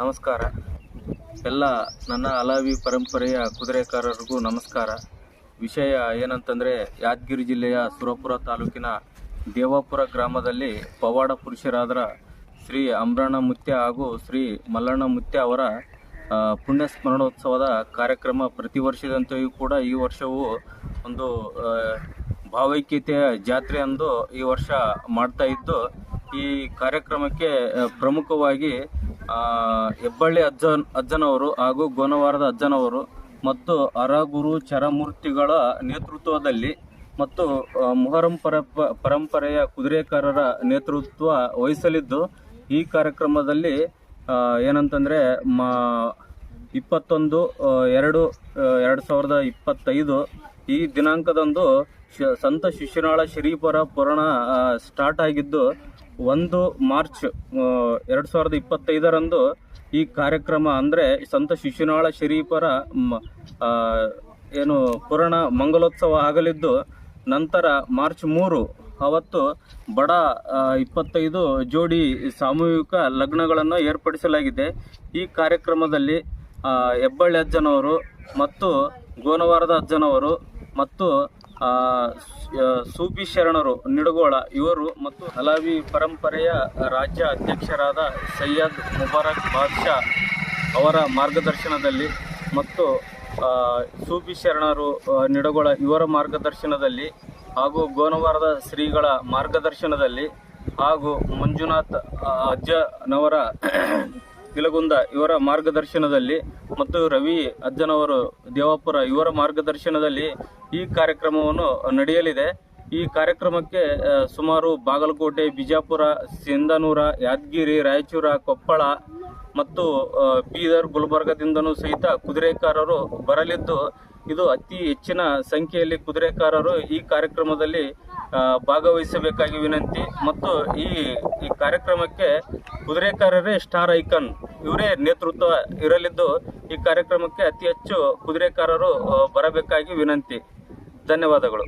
ನಮಸ್ಕಾರ. ಎಲ್ಲ ನನ್ನ ಅಲಾವಿ ಪರಂಪರೆಯ ಕುದುರೆಕಾರರಿಗೂ ನಮಸ್ಕಾರ. ವಿಷಯ ಏನಂತಂದರೆ, ಯಾದಗಿರಿ ಜಿಲ್ಲೆಯ ಸುರಪುರ ತಾಲೂಕಿನ ದೇವಾಪುರ ಗ್ರಾಮದಲ್ಲಿ ಪವಾಡ ಪುರುಷರಾದ ಶ್ರೀ ಅಮ್ರಣ್ಣ ಮುತ್ಯ ಹಾಗೂ ಶ್ರೀ ಮಲ್ಲಣ್ಣ ಮುತ್ಯ ಅವರ ಪುಣ್ಯ ಸ್ಮರಣೋತ್ಸವದ ಕಾರ್ಯಕ್ರಮ ಪ್ರತಿ ವರ್ಷದಂತೆಯೂ ಕೂಡ ಈ ವರ್ಷವೂ ಒಂದು ಭಾವೈಕ್ಯತೆಯ ಜಾತ್ರೆ ಅಂದು ಈ ವರ್ಷ ಮಾಡ್ತಾ ಇದ್ದು, ಈ ಕಾರ್ಯಕ್ರಮಕ್ಕೆ ಪ್ರಮುಖವಾಗಿ ಹೆಬ್ಬಳ್ಳಿ ಅಜ್ಜನ್, ಅಜ್ಜನವರು ಹಾಗೂ ಗೋನವಾರದ ಅಜ್ಜನವರು ಮತ್ತು ಅರಗುರು ಚರಮೂರ್ತಿಗಳ ನೇತೃತ್ವದಲ್ಲಿ ಮತ್ತು ಮೊಹರಂ ಪರಪ ಪರಂಪರೆಯ ಕುದುರೆಕಾರರ ನೇತೃತ್ವ ವಹಿಸಲಿದ್ದು, ಈ ಕಾರ್ಯಕ್ರಮದಲ್ಲಿ ಏನಂತಂದರೆ, ಮ, ಇಪ್ಪತ್ತೊಂದು ಎರಡು ಎರಡು ಸಾವಿರದ ಇಪ್ಪತ್ತೈದು ಈ ದಿನಾಂಕದಂದು ಸಂತ ಶಿಶುನಾಳ ಶರೀಫರ ಪುರಾಣ ಸ್ಟಾರ್ಟ್ ಆಗಿದ್ದು ಒಂದು ಮಾರ್ಚ್ ಎರಡು ಸಾವಿರದ ಇಪ್ಪತ್ತೈದರಂದು ಈ ಕಾರ್ಯಕ್ರಮ ಅಂದರೆ ಸಂತ ಶಿಶುನಾಳ ಶರೀಫರ ಮ- ಏನು ಪುರಾಣ ಮಂಗಲೋತ್ಸವ ಆಗಲಿದ್ದು ನಂತರ ಮಾರ್ಚ್ ಮೂರು ಅವತ್ತು ಬಡ ಇಪ್ಪತ್ತೈದು ಜೋಡಿ ಸಾಮೂಹಿಕ ಲಗ್ನಗಳನ್ನು ಏರ್ಪಡಿಸಲಾಗಿದೆ. ಈ ಕಾರ್ಯಕ್ರಮದಲ್ಲಿ ಹೆಬ್ಬಳ್ಳಿ ಅಜ್ಜನವರು ಮತ್ತು ಗೋನವಾರದ ಅಜ್ಜನವರು ಮತ್ತು ಸೂಫಿ ಶರಣರು, ನಿಡಗೋಳ, ಇವರು ಮತ್ತು ಹಲಾವಿ ಪರಂಪರೆಯ ರಾಜ್ಯ ಅಧ್ಯಕ್ಷರಾದ ಸೈಯದ್ ಮುಬಾರಕ್ ಬಾದ್ಶಾ ಅವರ ಮಾರ್ಗದರ್ಶನದಲ್ಲಿ ಮತ್ತು ಸೂಫಿ ಶರಣರು ನಿಡಗೋಳ ಇವರ ಮಾರ್ಗದರ್ಶನದಲ್ಲಿ ಹಾಗೂ ಗೋನವಾರದ ಶ್ರೀಗಳ ಮಾರ್ಗದರ್ಶನದಲ್ಲಿ ಹಾಗೂ ಮಂಜುನಾಥ್ ಅಜ್ಜನವರ ಇಲಗುಂದ ಇವರ ಮಾರ್ಗದರ್ಶನದಲ್ಲಿ ಮತ್ತು ರವಿ ಅಜ್ಜನವರು ದೇವಾಪುರ ಇವರ ಮಾರ್ಗದರ್ಶನದಲ್ಲಿ ಈ ಕಾರ್ಯಕ್ರಮವನ್ನು ನಡೆಯಲಿದೆ. ಈ ಕಾರ್ಯಕ್ರಮಕ್ಕೆ ಸುಮಾರು ಬಾಗಲಕೋಟೆ, ಬಿಜಾಪುರ, ಸಿಂಧನೂರ, ಯಾದಗಿರಿ, ರಾಯಚೂರ, ಕೊಪ್ಪಳ ಮತ್ತು ಬೀದರ್, ಗುಲ್ಬರ್ಗದಿಂದನೂ ಸಹಿತ ಕುದುರೆಕಾರರು ಬರಲಿದ್ದು, ಇದು ಅತಿ ಹೆಚ್ಚಿನ ಸಂಖ್ಯೆಯಲ್ಲಿ ಕುದುರೆಕಾರರು ಈ ಕಾರ್ಯಕ್ರಮದಲ್ಲಿ ಭಾಗವಹಿಸಬೇಕಾಗಿ ವಿನಂತಿ. ಮತ್ತು ಈ ಈ ಕಾರ್ಯಕ್ರಮಕ್ಕೆ ಕುದುರೆಕಾರರೇ ಸ್ಟಾರ್ ಐಕನ್. ಇವರೇ ನೇತೃತ್ವ ಇರಲಿದ್ದು ಈ ಕಾರ್ಯಕ್ರಮಕ್ಕೆ ಅತಿ ಹೆಚ್ಚು ಕುದುರೆಕಾರರು ಬರಬೇಕಾಗಿ ವಿನಂತಿ. ಧನ್ಯವಾದಗಳು.